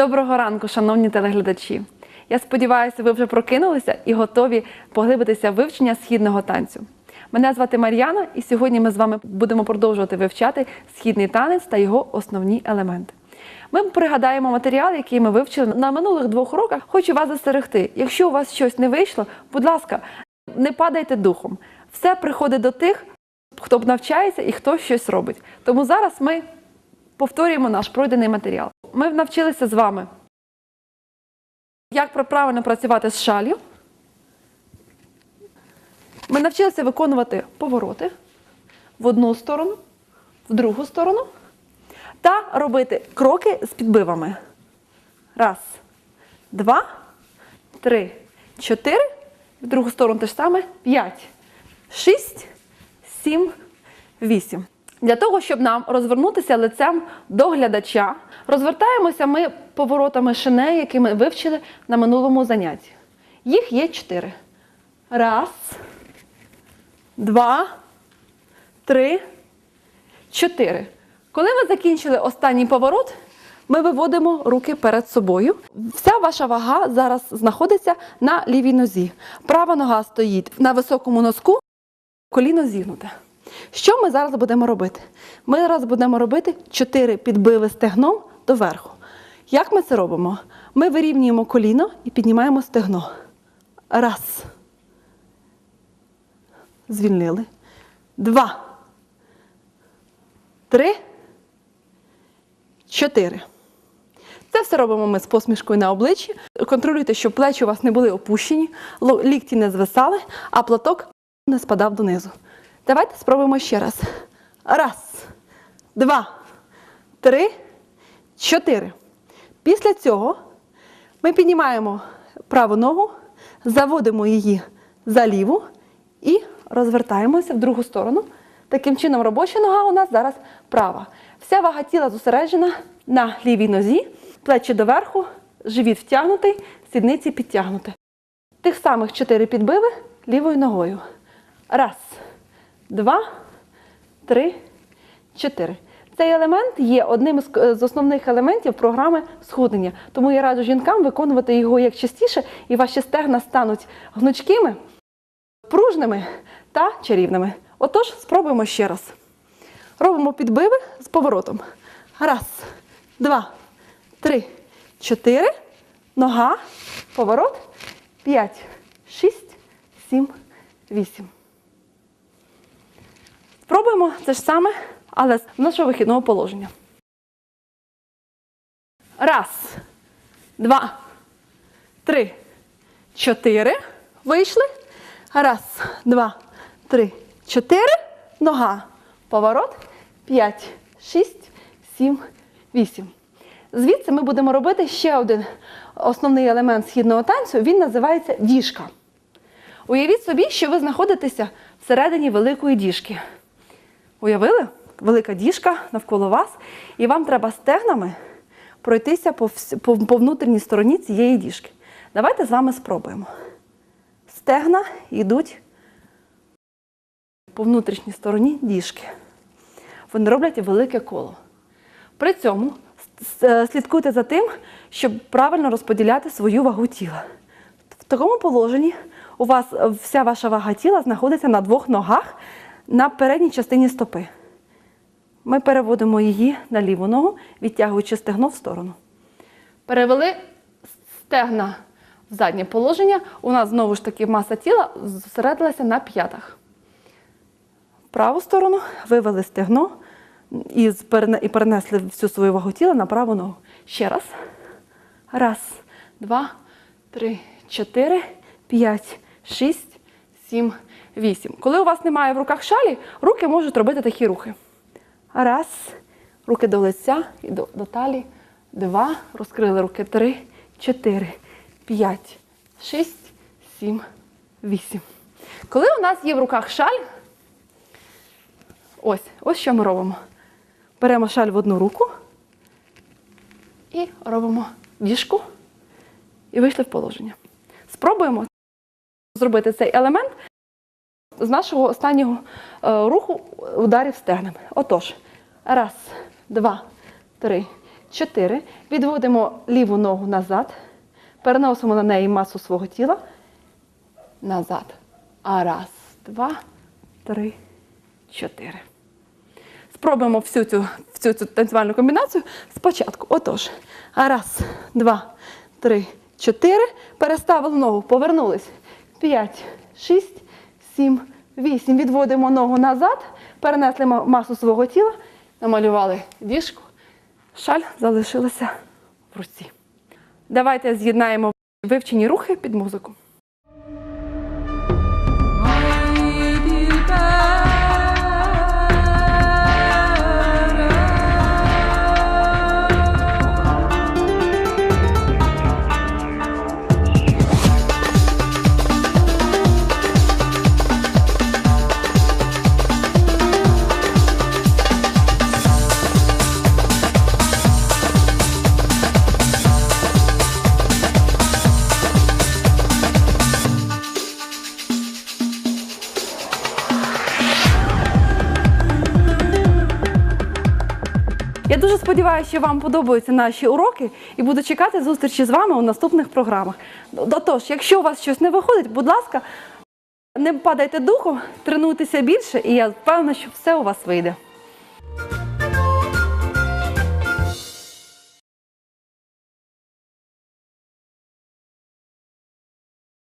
Доброго ранку, шановні телеглядачі. Я сподіваюся, ви вже прокинулися і готові поглибитися в вивчення східного танцю. Мене звати Мар'яна, і сьогодні ми з вами будемо продовжувати вивчати східний танець та його основні елементи. Ми пригадаємо матеріал, який ми вивчили на минулих двох уроках. Хочу вас застерегти. Якщо у вас щось не вийшло, будь ласка, не падайте духом. Все приходить до тих, хто навчається і хто щось робить. Тому зараз ми повторюємо наш пройдений матеріал. Ми навчилися з вами, як правильно працювати з шалью. Ми навчилися виконувати повороти в одну сторону, в другу сторону та робити кроки з підбивами. Раз, два, три, чотири. В другу сторону те ж саме. П'ять, шість, сім, вісім. Для того, щоб нам розвернутися лицем до глядача, розвертаємося ми поворотами шине, які ми вивчили на минулому занятті. Їх є чотири. Раз, два, три, чотири. Коли ми закінчили останній поворот, ми виводимо руки перед собою. Вся ваша вага зараз знаходиться на лівій нозі. Права нога стоїть на високому носку, коліно зігнуте. Що ми зараз будемо робити? Ми зараз будемо робити 4 підбиви стегном доверху. Як ми це робимо? Ми вирівнюємо коліно і піднімаємо стегно. Раз. Звільнили. Два. Три. Чотири. Це все робимо ми з посмішкою на обличчі. Контролюйте, щоб плечі у вас не були опущені, лікті не звисали, а платок не спадав донизу. Давайте спробуємо ще раз. Раз, два, три, чотири. Після цього ми піднімаємо праву ногу, заводимо її за ліву і розвертаємося в другу сторону. Таким чином, робоча нога у нас зараз права. Вся вага тіла зосереджена на лівій нозі, плечі доверху, живіт втягнутий, сідниці підтягнуті. Тих самих чотири підбиви лівою ногою. Раз, два, три, чотири. Цей елемент є одним е, з основних елементів програми схуднення. Тому я раджу жінкам виконувати його як частіше, і ваші стегна стануть гнучкими, пружними та чарівними. Отож, спробуємо ще раз. Робимо підбиви з поворотом. Раз, два, три, чотири. Нога, поворот. П'ять, шість, сім, вісім. Спробуємо це ж саме, але з нашого вихідного положення. Раз, два, три, чотири. Вийшли. Раз, два, три, чотири. Нога. Поворот. П'ять, шість, сім, вісім. Звідси ми будемо робити ще один основний елемент східного танцю. Він називається діжка. Уявіть собі, що ви знаходитеся всередині великої діжки. Уявили? Велика діжка навколо вас, і вам треба стегнами пройтися по, по, по внутрішній стороні цієї діжки. Давайте з вами спробуємо. Стегна йдуть по внутрішній стороні діжки. Вони роблять велике коло. При цьому с- слідкуйте за тим, щоб правильно розподіляти свою вагу тіла. В такому положенні у вас е, вся ваша вага тіла знаходиться на двох ногах на передній частині стопи. Ми переводимо її на ліву ногу, відтягуючи стегно в сторону. Перевели стегна в заднє положення. У нас знову ж таки маса тіла зосередилася на п'ятах. В праву сторону вивели стегно і перенесли всю свою вагу тіла на праву ногу. Ще раз. Раз, два, три, чотири, п'ять, шість, сім, вісім. Коли у вас немає в руках шалі, руки можуть робити такі рухи. Раз. Руки до лиця і до, до талії. Два. Розкрили руки. Три, чотири, п'ять, шість, сім, вісім. Коли у нас є в руках шаль, ось, ось що ми робимо. Беремо шаль в одну руку і робимо діжку і вийшли в положення. Спробуємо зробити цей елемент з нашого останнього е, руху ударів стегнами. Отож, раз, два, три, чотири. Відводимо ліву ногу назад. Переносимо на неї масу свого тіла. Назад. А раз, два, три, чотири. Спробуємо всю цю, всю цю танцювальну комбінацію спочатку. Отож, раз, два, три, чотири. Переставили ногу, повернулись. П'ять, шість, сім, вісім. Відводимо ногу назад, перенесли масу свого тіла, намалювали діжку. Шаль залишилася в руці. Давайте з'єднаємо вивчені рухи під музику. Дуже сподіваюся, що вам подобаються наші уроки і буду чекати зустрічі з вами у наступних програмах. Отож, якщо у вас щось не виходить, будь ласка, не падайте духом, тренуйтеся більше, і я впевнена, що все у вас вийде.